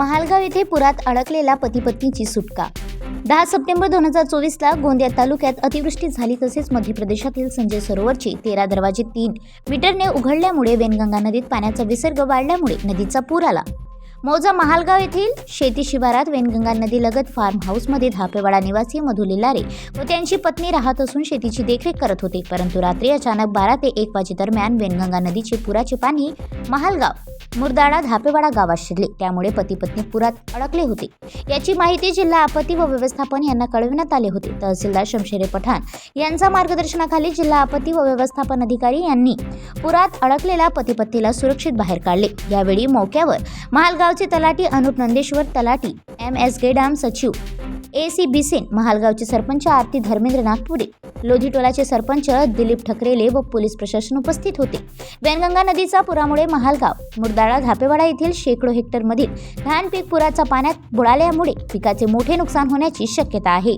महालगाव येथे पुरात अडकलेल्या पती पत्नीची सुटका. दहा सप्टेंबर दोन हजार चोवीसला गोंदिया तालुक्यात अतिवृष्टी झाली तसेच मध्य प्रदेशातील संजय सरोवरचे तेरा दरवाजे तीन मीटरने उघडल्यामुळे वेनगंगा नदीत पाण्याचा विसर्ग वाढल्यामुळे नदीचा पूर आला. मौजा महालगाव येथील शेती शिवारात वेनगंगा नदीलगत फार्म हाऊसमध्ये धापेवाडा निवासी मधु लिलारे व त्यांची पत्नी राहत असून शेतीची देखरेख करत होते. परंतु रात्री अचानक बारा ते एक वाजेदरम्यान वेनगंगा नदीचे पुराचे पाणी महालगाव मुरदाडा धापेवाडा गावात शिरले. त्यामुळे पती पत्नी पुरात अडकले होते. याची माहिती जिल्हा आपत्ती व व्यवस्थापन यांना कळविण्यात आले होते. तहसीलदार शमशेरे पठाण यांच्या मार्गदर्शनाखाली जिल्हा आपत्ती व व्यवस्थापन अधिकारी यांनी पुरात अडकलेल्या पतीपत्नीला सुरक्षित बाहेर काढले. यावेळी मौक्यावर महालगावचे तलाठी अनुप नंदेश्वर तलाठी एम एस गेडाम सचिव ए सी बिसेन महालगावचे सरपंच आरती धर्मेंद्र नागपुरे लोधीटोलाचे सरपंच दिलीप ठकरेले व पोलीस प्रशासन उपस्थित होते. वैनगंगा नदीचा पुरामुळे महालगाव मुरदाळा धापेवाडा येथील शेकडो हेक्टरमधील धान पीक पुराच्या पाण्यात बुडाल्यामुळे पिकाचे मोठे नुकसान होण्याची शक्यता आहे.